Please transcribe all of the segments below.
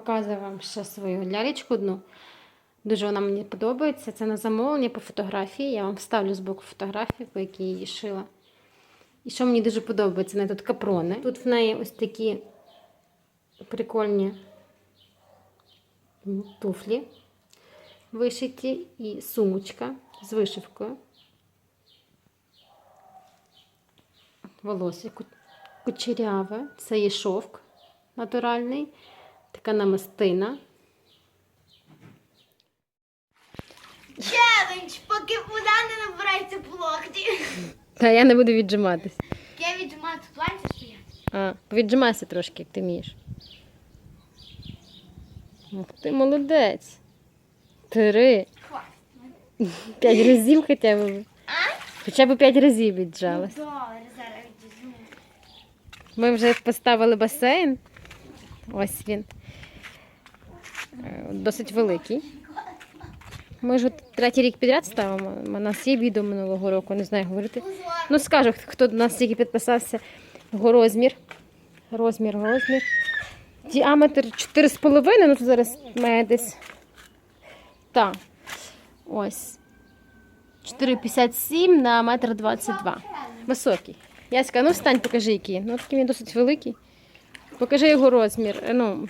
Показую вам ще свою лялечку одну. Дуже вона мені подобається. Це на замовлення по фотографії. Я вам вставлю з боку фотографію, по якій її шила. І що мені дуже подобається, в тут капрони. Тут в неї ось такі прикольні туфлі вишиті і сумочка з вишивкою. Волосся ку- кучеряве, це є шовк натуральний, така намистина. Челендж, поки вода не набирається по локті. Та я не буду віджиматись. Я віджимаю тут планці стоять. А, віджимайся трошки, як ти вмієш. Ух ти молодець. Три. Хватить. П'ять разів хоча б. А? Хоча б п'ять разів віджалась. Добре, зараз віджиму. Ми вже поставили басейн. Ось він. Е, Досить великий. Ми ж третій рік підряд ставимо. У нас є відео минулого року, не знаю говорити. Ну, скажу, хто до нас тільки підписався. Його розмір. Розмір, розмір. Діаметр 4,5, ну тут зараз має десь. Так. Ось. 4,57 на метр 22. Високий. Яська, ну встань, покажи який. Ну такий він досить великий. Покажи його розмір. Е, Ну,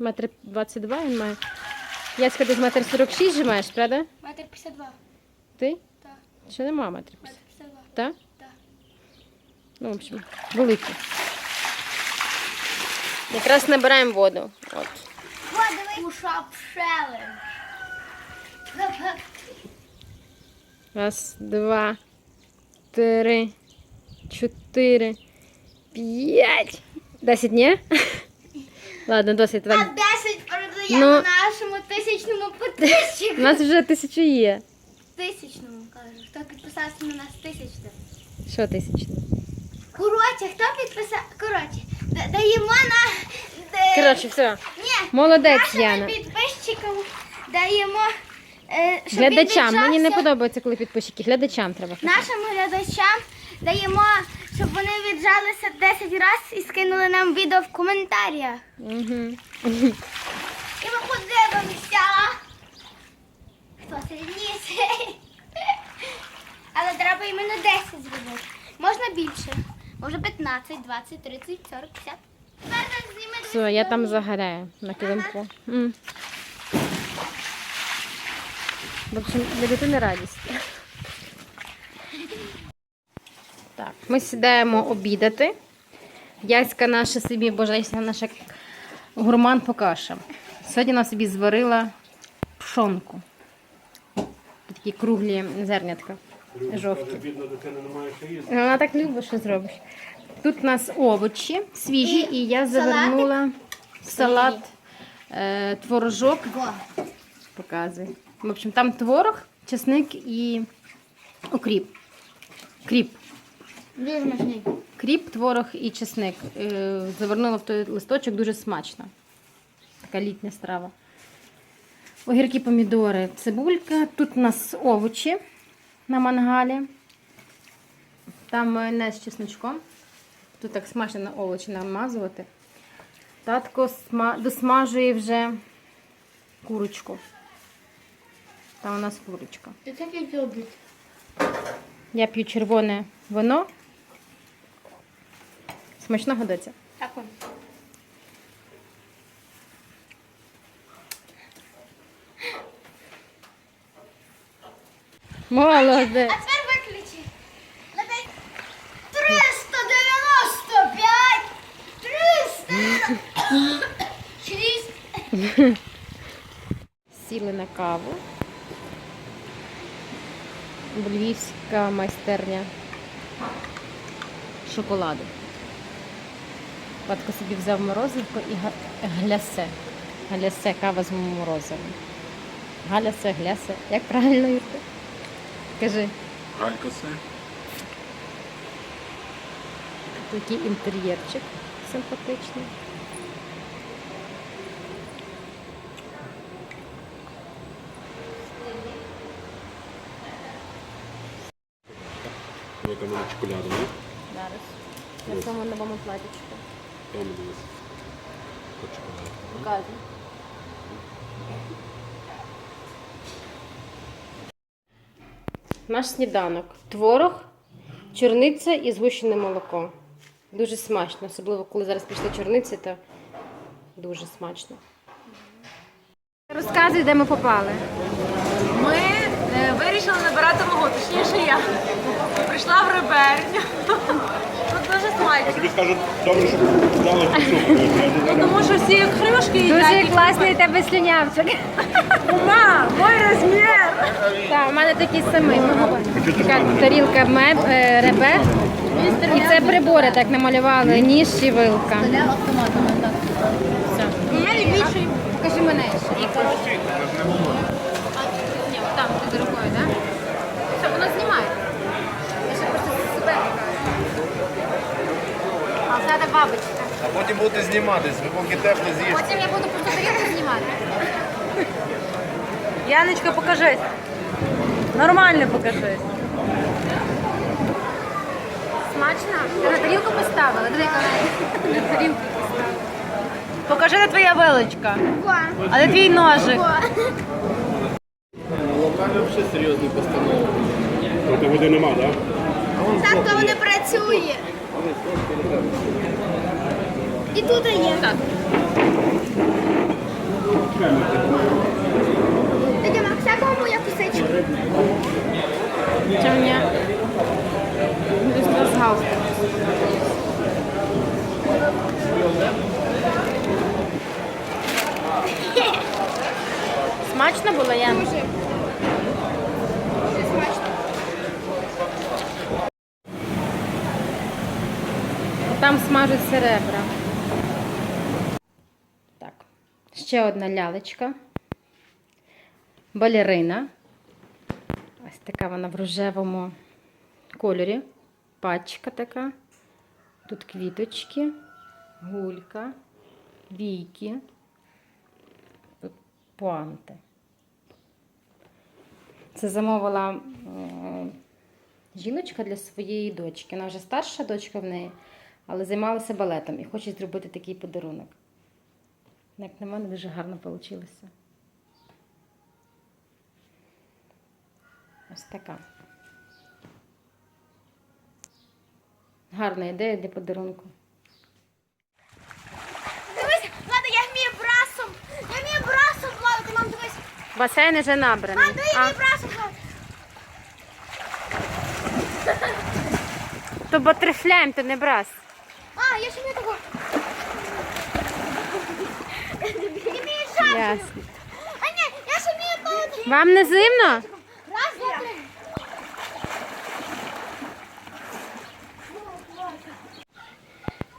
метр 22 він має. Яська, десь метр 46 же маєш, правда? Метр 52. Ти? Так. Ще нема метр 50. Метр 52. Так? Так. Ну, в общем, великий. Якраз набираємо воду. От. Водовий ушап шелем. Раз, два, три, чотири, п'ять. Десять, ні? Ладно, досить. А Так. 10 передаємо Ну. нашому тисячному У підписчику. нас вже тисячу є. Тисячному, кажу. Хто підписався на нас тисячним? Що тисячно? Коротше, хто підписав? Коротше, да- даємо на... де- Коротше, все. Ні, Молодець, нашим Яна. підписчикам даємо... Е, щоб Глядачам. Мені не подобається, коли підписчики. Глядачам треба. Нашим глядачам даємо, щоб вони віджалися 10 разів і скинули нам відео в коментарях. Угу. І ми подивимося. Хто сильніший. Але треба іменно 10 зробити. Можна більше. Може 15, 20, 30, 40, 50. Тепер так зніми Все, я там загоряю на килимку. М. В общем, для дитини радість. Так, ми сідаємо обідати. Яська наша собі, божественна наша гурман по кашам. Сьогодні вона собі зварила пшонку. Такі круглі зернятка. Жовті. Вона так любить, що зробиш. Тут у нас овочі свіжі, і я завернула в салат е, творожок. Показую. В общем, там творог, чесник і окріп. Кріп. Дуже смачний. Кріп, творог і чесник. Е, завернула в той листочок дуже смачно. Така літня страва. Огірки, помідори, цибулька. Тут у нас овочі на мангалі. Там майонез з чесночком. Тут так смачно на овочі намазувати. Татко сма- досмажує вже курочку. Там у нас курочка. Ти і любить. Я п'ю червоне вино. Смачно годиться. Так он. Молодець. А тепер виключи. Набей 395, 306. Сіли на каву. Львівська майстерня шоколаду. Батько собі взяв морозивко і глясе. Глясе, кава з морозивом. Галясе, глясе. Як правильно Юрка? Кажи, Галькосе. такий інтер'єрчик симпатичний. Яка мене чоколяда. Зараз. На цьому новому платічку. Наш сніданок. Творог, чорниця і згущене молоко. Дуже смачно, особливо коли зараз пішли чорниці, то дуже смачно. Розказуй, де ми попали. Ми е, вирішили набирати вагу, точніше я. Прийшла в реберню. Дуже. Тобі скажуть, добре, що дали. Ну, тому що всі хрюшки Дуже їдять. класний тебе слюнявчик. Ма, мой розмір. Так, у мене такий самий. Така тарілка меб, е, ребер. І це прибори так намалювали, ніж і вилка. Все. Покажи мене ще. І коротше. Ні, отам, ти з рукою, так? Все, воно знімає. Я ще просто себе А це бабочка. А потім будете зніматись, ви поки теж не з'їсте. Потім я буду просто тарілку знімати. Яночка, покажись. Нормально покажись. Смачно? Ти на тарілку поставила? Диви, яка вона на тарілку поставила. Покажи, де твоя вилочка. Во. А де твій ножик? Во. Локально взагалі серйозні постанови. Проти води нема, так? Так то не працює. І тут є. Так. Дядя Макс, якому я кусочку? Чи мені галстуком. Смачно було, Ян? Дуже. Там смажаться ребра. Так. Ще одна лялечка. Балерина. Ось така вона в рожевому кольорі. Пачка така. Тут квіточки, гулька, війки. Тут пуанти. Це замовила жіночка для своєї дочки. Вона вже старша дочка в неї, але займалася балетом і хоче зробити такий подарунок. Як на мене, дуже гарно вийшло. Ось така. Гарна ідея для подарунку. Дивись, Влада, я вмію брасом. Я вмію брасом плавати, мам, дивись. Басейн вже набраний. Мам, дай я вмію брасом плавати. то батерфляєм, то не брас. А, я ще вмію такого. Я вмію шапку. Ясно. А я ще вмію плавати. Вам не зимно? Раз, два, три.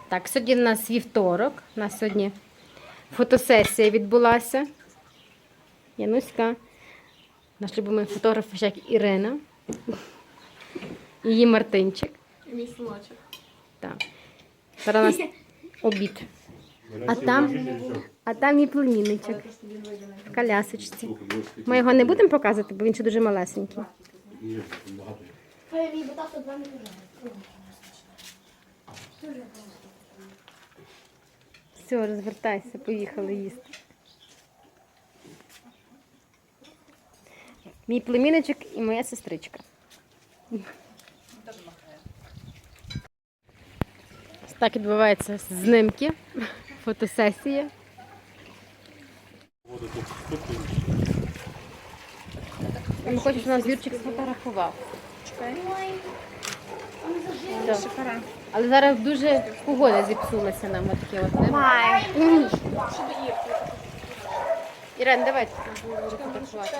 Так, сьогодні в нас вівторок. У нас сьогодні фотосесія відбулася. Януська, наш любимий фотограф, як Ірина. Її Мартинчик. Мій синочок. Так. Зараз у нас обід. А там, а там мій племінничок в колясочці. Ми його не будемо показувати, бо він ще дуже малесенький. Все, розвертайся, поїхали їсти. Мій племінничок і моя сестричка. Так відбуваються знимки, фотосесія. Ми хочемо, щоб нас Юрчик сфотографував. Да. Але зараз дуже погода зіпсулася нам таке от. не? Ірен, давай. фотографувати.